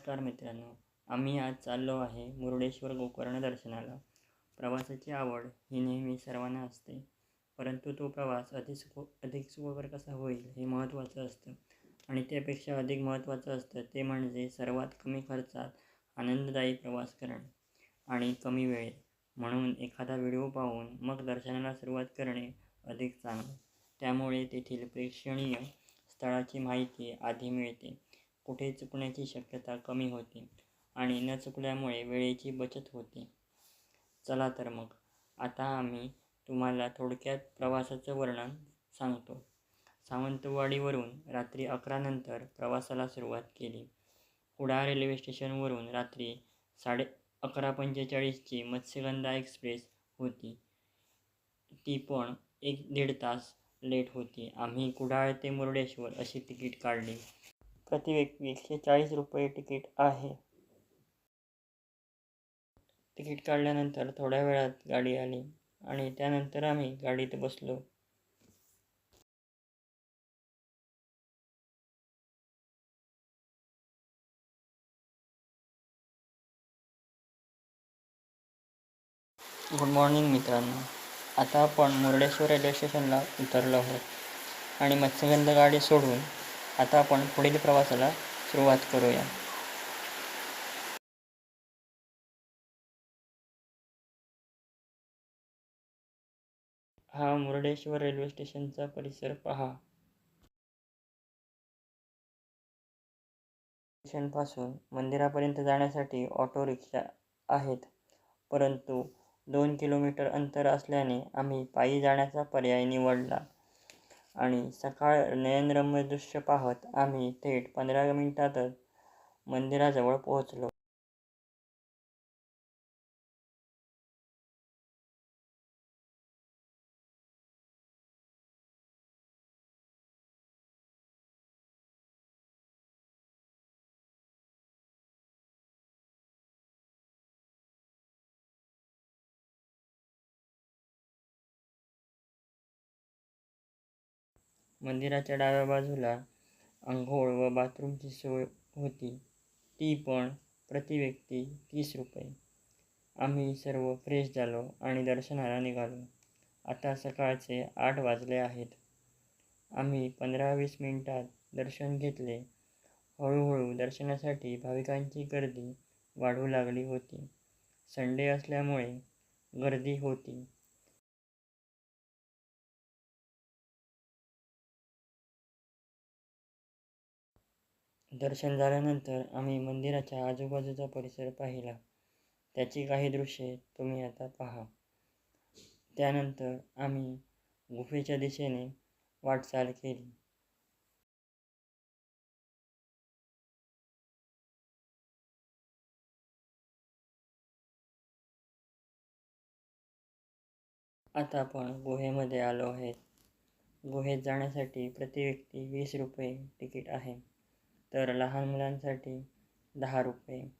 नमस्कार मित्रांनो आम्ही आज चाललो आहे मुरुडेश्वर गोकर्ण दर्शनाला. प्रवासाची आवड ही नेहमी सर्वांना असते परंतु तो प्रवास अधिक सुख अधिक सुखकर कसा होईल हे महत्त्वाचं असतं. आणि त्यापेक्षा अधिक महत्त्वाचं असतं ते म्हणजे सर्वात कमी खर्चात आनंददायी प्रवास करणे आणि कमी वेळेत म्हणून एखादा व्हिडिओ पाहून मग दर्शनाला सुरुवात करणे अधिक चांगलं. त्यामुळे तेथील प्रेक्षणीय स्थळाची माहिती आधी मिळते. कुठे चुकण्याची शक्यता कमी होते आणि न चुकल्यामुळे वेळेची बचत होते. चला तर मग आता आम्ही तुम्हाला थोडक्यात प्रवासाचं वर्णन सांगतो. सावंतवाडीवरून रात्री अकरानंतर प्रवासाला सुरुवात केली. कुडाळ रेल्वे स्टेशनवरून रात्री साडे अकरा पंचेचाळीसची मत्स्यगंधा एक्सप्रेस होती. ती पण एक दीड तास लेट होती. आम्ही कुडाळ ते मुरडेश्वर अशी तिकीट काढली. प्रति व्यक्ती एकशे चाळीस रुपये तिकीट आहे. तिकीट काढल्यानंतर थोड्या वेळात गाडी आली आणि त्यानंतर आम्ही गाडीत बसलो. गुड मॉर्निंग मित्रांनो. आता आपण मुर्डेश्वर रेल्वे स्टेशनला उतरलो आहोत आणि मत्स्यगंध गाडी सोडून आता आपण पुढील प्रवासाला सुरुवात करूया. हा मुर्डेश्वर रेल्वे स्टेशनचा परिसर पहा. स्टेशनपासून मंदिरापर्यंत जाण्यासाठी ऑटो रिक्षा आहेत. परंतु दोन किलोमीटर अंतर असल्याने आम्ही पायी जाण्याचा पर्याय निवडला. आणि सकाळ नयनरम्य दृश्य पाहत आम्ही थेट पंधरा मिनिटातच मंदिराजवळ पोहोचलो. मंदिराच्या डाव्या बाजूला अंघोळ व बाथरूमची सोय होती. ती पण प्रति व्यक्ती तीस रुपये. आम्ही सर्व फ्रेश झालो आणि दर्शनाला निघालो. आता सकाळचे आठ वाजले आहेत. आम्ही पंधरा वीस मिनिटात दर्शन घेतले. हळूहळू दर्शनासाठी भाविकांची गर्दी वाढू लागली होती. संडे असल्यामुळे गर्दी होती. दर्शन झाल्यानंतर आम्ही मंदिराच्या आजूबाजूचा परिसर पाहिला. त्याची काही दृश्ये तुम्ही आता पहा. त्यानंतर आम्ही गुफेच्या दिशेने वाटचाल केली. आता आपण गुहेमध्ये आलो आहेत. गुहेत जाण्यासाठी प्रति व्यक्ती वीस रुपये तिकीट आहे. तर लहान मुलांसाठी दहा रुपये.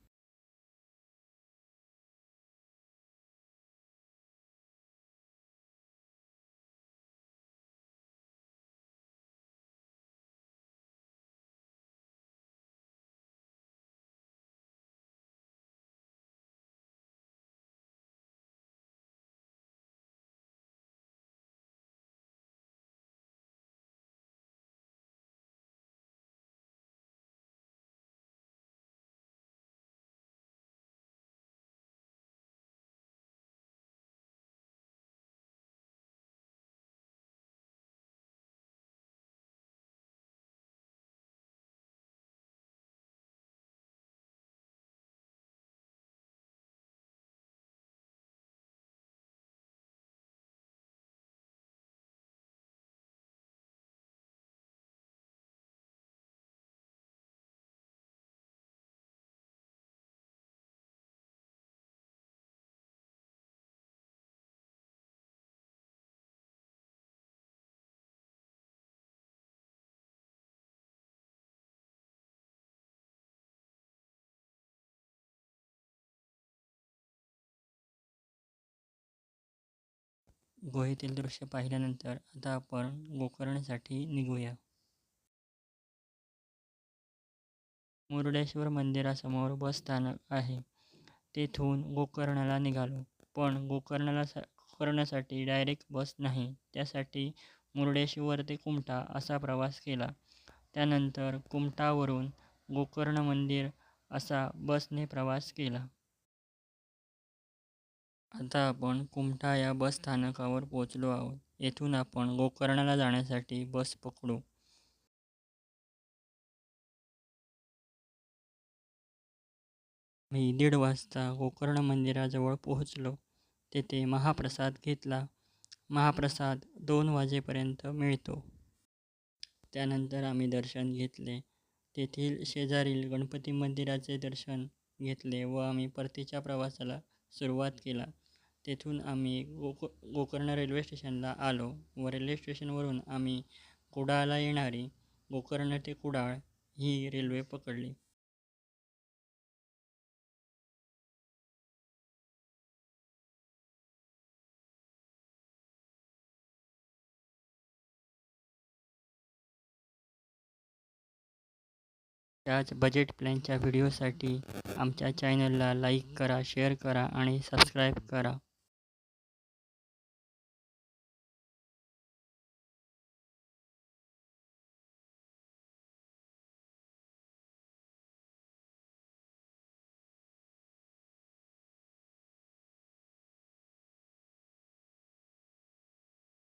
गुहेतील दृश्य पाहिल्यानंतर आता आपण गोकर्णसाठी निघूया. मुरुडेश्वर मंदिरासमोर बस स्थानक आहे. तेथून गोकर्णाला निघालो पण गोकर्णाला सा डायरेक्ट बस नाही. त्यासाठी मुर्डेश्वर ते कुमटा असा प्रवास केला. त्यानंतर कुमटावरून गोकर्ण मंदिर असा बसने प्रवास केला. आता आपण कुमठा या बस स्थानकावर पोहोचलो आहोत. येथून आपण गोकर्णाला जाण्यासाठी बस पकडू. मी दीड वाजता गोकर्ण मंदिराजवळ पोहोचलो. तेथे महाप्रसाद घेतला. महाप्रसाद दोन वाजेपर्यंत मिळतो. त्यानंतर आम्ही दर्शन घेतले. तेथील शेजारील गणपती मंदिराचे दर्शन घेतले व आम्ही परतीच्या प्रवासाला सुरुवात केला. तेथून आम्ही गोक गोकर्ण रेल्वे स्टेशनला आलो व रेल्वे स्टेशनवरून आम्ही कुडाळला येणारी गोकर्ण ते कुडाळ ही रेल्वे पकडली. त्याच बजेट प्लॅनच्या व्हिडिओसाठी आमच्या चॅनलला लाईक करा शेअर करा आणि सबस्क्राईब करा.